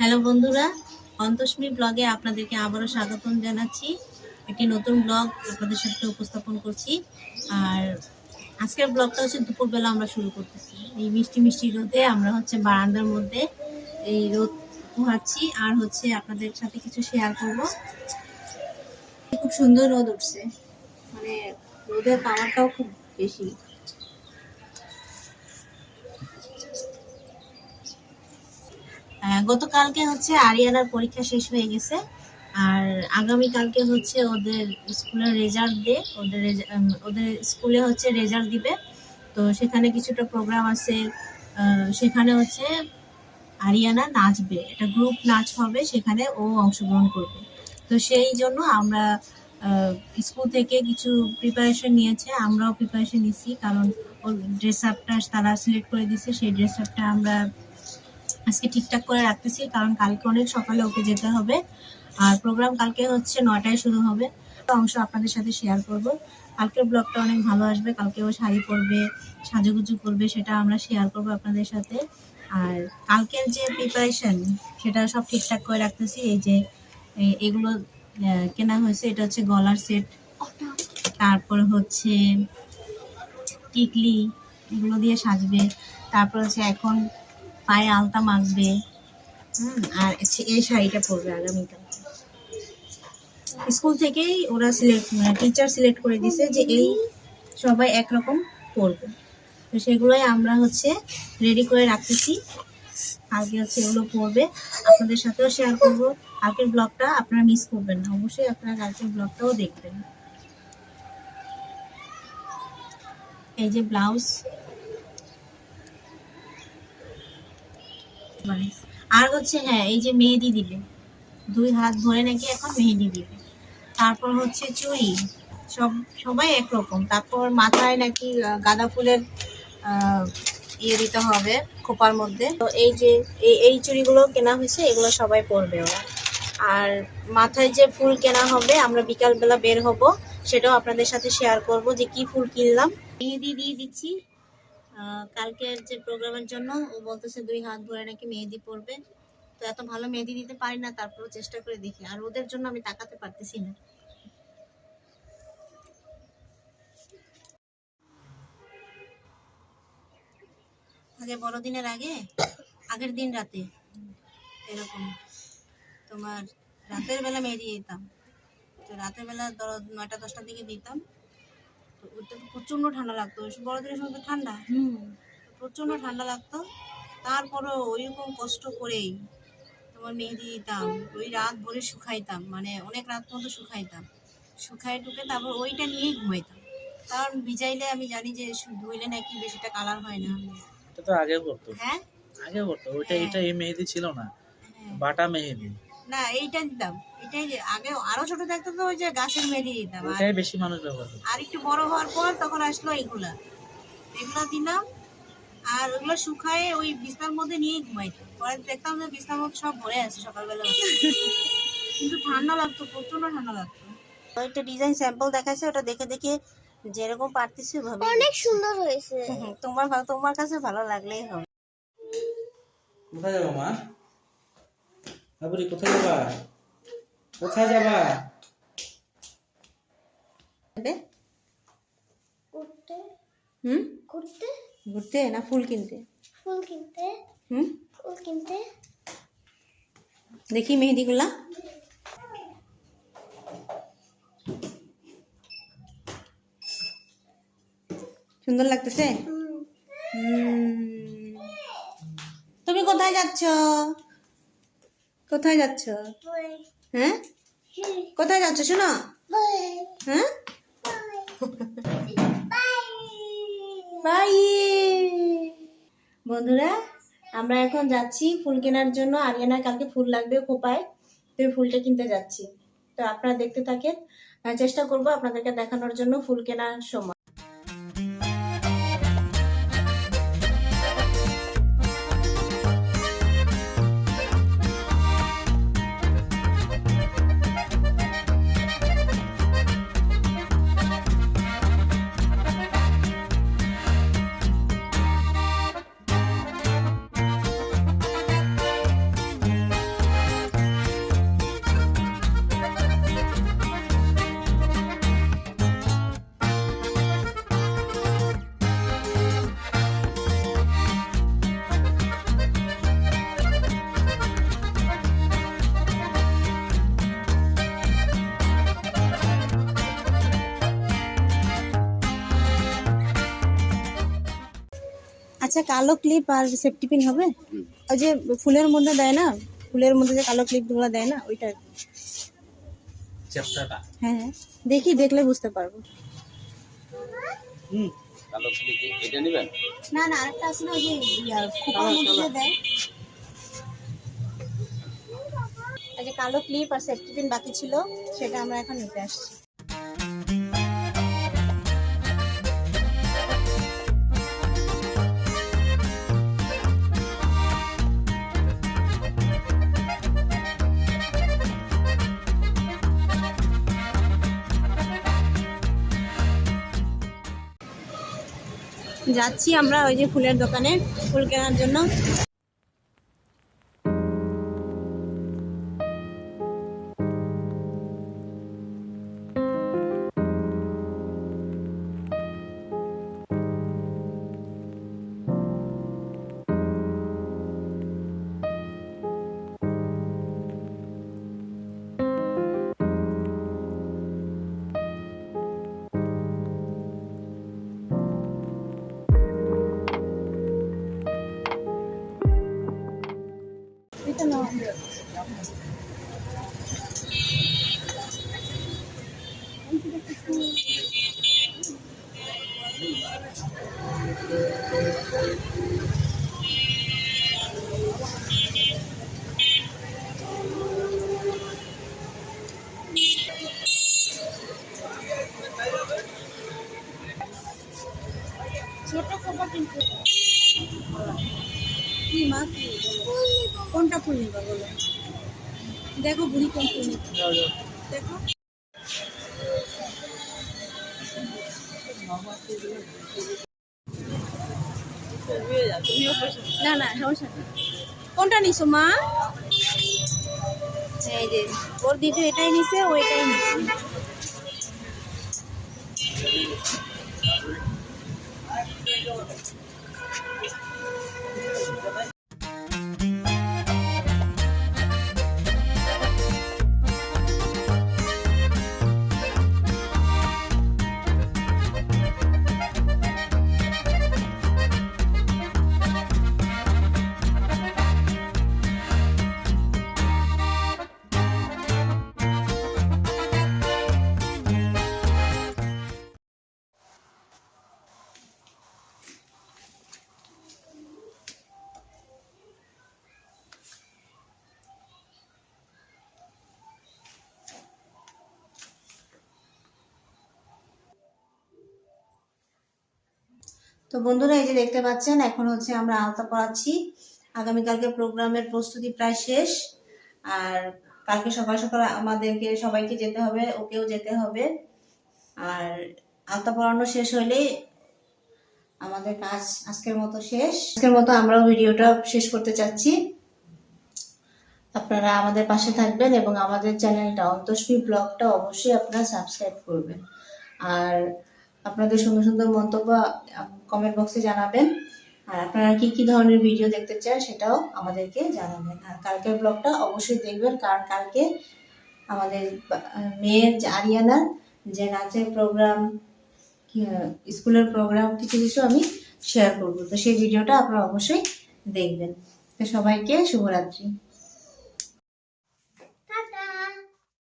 Hello বন্ধুরা, অন্তস্মী ব্লগে আপনাদেরকে আবারও স্বাগতম জানাচ্ছি। একটি নতুন ব্লগ আপনাদের সাথে উপস্থাপন করছি। আর আজকের ব্লগটা হচ্ছে দুপুরবেলা আমরা শুরু করতেছি। এই মিষ্টি মিষ্টি রোদে আমরা হচ্ছে বারান্দার মধ্যে এই রোদ পোহাচ্ছি। আর হচ্ছে আপনাদের সাথে কিছু শেয়ার করব। খুব সুন্দর রোদ উঠছে। মানে রোদের পাওয়ারটাও খুব বেশি। গতকালকে হচ্ছে আরিয়ানার পরীক্ষা শেষ হয়ে গেছে। আর আগামী কালকে হচ্ছে ওদের স্কুলের রেজাল্ট দে ওদের ওদের স্কুলে হচ্ছে রেজাল্ট দিবে। তো সেখানে কিছুটা প্রোগ্রাম আছে। সেখানে হচ্ছে আরিয়ানা নাচবে। এটা গ্রুপ নাচ হবে, সেখানে ও অংশগ্রহণ করবে। তো সেই জন্য আমরা স্কুল থেকে কিছু প্রিপারেশন নিয়েছে। আমরাও প্রিপারেশন নিচ্ছি কারণ ওর ড্রেস আপটা তারা সিলেক্ট করে দিচ্ছে সেই ড্রেস আপটা আমরা আজকে ঠিকঠাক করে রাখতেছি, কারণ কালকে অনেক সকালে ওকে যেতে হবে। আর প্রোগ্রাম কালকে হচ্ছে নটায় শুরু হবে। অংশ আপনাদের সাথে শেয়ার করব। কালকের ব্লগটা অনেক ভালো আসবে কালকে ও শাড়ি পরবে, সাজুগুজু করবে, সেটা আমরা শেয়ার করব আপনাদের সাথে। আর কালকের যে প্রিপারেশন সেটা সব ঠিকঠাক করে রাখতেছি। এই যে এগুলো কেনা হয়েছে, এটা হচ্ছে গলার সেট তারপর হচ্ছে টিকলি, এগুলো দিয়ে সাজবে। তারপর হচ্ছে এখন পায়ে আলতা মাখবে। হুম। আর এই শাড়িটা পরবে আগামীকাল। স্কুল থেকেই ওরা সিলেক্ট টিচার সিলেক্ট করে দিছে যে এই সবাই একরকম পরবে। তো সেগুলোই আমরা হচ্ছে রেডি করে রাখতেছি। কালকে হচ্ছে এগুলো পরবে। আপনাদের সাথেও শেয়ার করব। কালকের ব্লগটা আপনারা মিস করবেন না। অবশ্যই আপনারা কালকের ব্লগটাও দেখবেন। এই যে ব্লাউজ আর হচ্ছে হ্যাঁ এই যে মেহেদি দিবে। দুই হাত ধরে নাকি এখন মেহেদি দিবে। তারপর হচ্ছে চুড়ি। সব, সবাই একরকম। তারপর মাথায় নাকি গাঁদা ফুলের ইয়ে দিতে হবে খোপার মধ্যে। তো এই যে, এই চুড়িগুলো কেনা হয়েছে, এগুলো সবাই পরবে ওরা। আর মাথায় যে ফুল কেনা হবে, আমরা বিকালবেলা বের হব, সেটাও আপনাদের সাথে শেয়ার করব যে কি ফুল কিনলাম। মেহেদি দিয়ে দিচ্ছি। কালকের যে প্রোগ্রামের জন্য ও বলতেছে দুই হাত ধরে নাকি মেহেদি পরবে। তো এত ভালো মেহেদি দিতে পারি না, তারপরও চেষ্টা করে দেখি। আর ওদের জন্য আমি তাকাতে পারতেছি না। আগে বড়দিনের আগে, আগের দিন রাতে এরকম তোমার রাতের বেলা মেহেদি দিতাম। তো রাতের বেলা ধরো নয়টা, দশটার দিকে দিতাম। তো প্রচণ্ড ঠান্ডা লাগতো। বড়দিনের সময় তো ঠান্ডা। প্রচণ্ড ঠান্ডা লাগতো। তারপরও ওইরকম কষ্ট করেই তোমার মেহেদি দিতাম ওই রাত ভরে শুকাইতাম মানে অনেক রাত পর্যন্ত শুকাইতাম। শুকাই টুকে তারপর ওইটা নিয়েই ঘুমাইতাম। কারণ ভিজাইলে আমি জানি যে ধুইলে নাকি বেশিটা কালার হয় না। এটা তো আগে করতো। হ্যাঁ? আগে করতো। ওইটা হ্যাঁ। এটা এই মেহেদি ছিল না। হ্যাঁ। বাটা মেহেদি। না এইটা দিতাম এটাই আগে আরও ছোট থাকতো তো ওই যে গাছের মেহেদি দিতাম। আর ওইটাই বেশি মানুষ ব্যবহার করে আর একটু বড় হওয়ার পর তখন আসলো এগুলা এগুলো দিলাম আর ওগুলো শুকায়ে ওই বিছনার মধ্যে নিয়ে ঘুমাইতো পরে দেখতাম যে বিছনার মধ্যে সব ভরে আছে সকালবেলা কিন্তু ঠান্ডা লাগতো প্রচণ্ড ঠান্ডা লাগতো। একটা ডিজাইন স্যাম্পল দেখাইছে ওটা দেখে দেখে যেরকম পারতেছি ওভাবে অনেক সুন্দর হয়েছে। তোমার ভালো তোমার কাছে ভালো লাগলেই হবে। কোথায় যাব মা? বাবুরি কোথায় যাবা? কোথায় যাবা? ঘুরতে? হুম? ঘুরতে? ঘুরতে না ফুল কিনতে? ফুল কিনতে? হুম? ফুল কিনতে? দেখি মেহেদিগুলা। সুন্দর লাগতেছে? হুম, হুম। তুমি কোথায় যাচ্ছ? কোথায় যাচ্ছ? হ্যাঁ? কোথায় যাচ্ছ? শোনো। হ্যাঁ? বই। বন্ধুরা, আমরা এখন যাচ্ছি ফুল কেনার জন্য। আরিয়ানা, কালকে ফুল লাগবে খোপায়। তো ফুলটা কিনতে যাচ্ছি। তো আপনারা দেখতে থাকেন। চেষ্টা করব আপনাদেরকে দেখানোর জন্য ফুল কেনার সময়। আচ্ছা কালো ক্লিপ আর সেফটি পিন হবে। ওই যে ফুলের মধ্যে দেয় না ফুলের মধ্যে যে কালো ক্লিপগুলো দেয় না ওইটা হ্যাঁ হ্যাঁ। দেখি দেখলে বুঝতে পারব। হুম কালো থেকে এটা নেবেন? না না আরেকটা আছে না ওই যে খোপার মধ্যে দেয়। এই যে কালো ক্লিপ আর সেফটি পিন বাকি ছিল সেটা আমরা এখন নিতে আসছি। যাচ্ছি আমরা ওই যে ফুলের দোকানে ফুল কেনার জন্য। এটা দেখো বুড়ি কোন ফুল নিবে দেখো। না না সমস্যা কোনটা নিছো, মা? এই যে, ওর দিদি এটাই নিছে, ও এটাই নিছে। তো বন্ধুরা, এই যে দেখতে পাচ্ছেন, এখন হচ্ছে আমরা আলতা পড়াচ্ছি। আগামীকালকে প্রোগ্রামের প্রস্তুতি প্রায় শেষ। আর কালকে সকাল সকাল আমাদেরকে সবাইকে যেতে হবে, ওকেও যেতে হবে। আর আলতা পড়ানো শেষ হলেই আমাদের কাজ আজকের মতো শেষ। আজকের মতো আমরাও ভিডিওটা শেষ করতে চাচ্ছি। আপনারা আমাদের পাশে থাকবেন এবং আমাদের চ্যানেলটা অন্তস্বী ব্লগটা অবশ্যই আপনারা সাবস্ক্রাইব করবেন। আর আপনাদের সুন্দর সুন্দর মন্তব্য কমেন্ট বক্সে জানাবেন। আর আপনারা কি কি ধরনের ভিডিও দেখতে চান সেটাও আমাদেরকে জানাবেন। আর কালকের ব্লগটা অবশ্যই দেখবেন কারণ কালকে আমাদের মেয়ের আরিয়ানার যে নাচের প্রোগ্রাম স্কুলের প্রোগ্রাম কিছু কিছু আমি শেয়ার করব। তো সেই ভিডিওটা আপনারা অবশ্যই দেখবেন। তো সবাইকে শুভরাত্রি।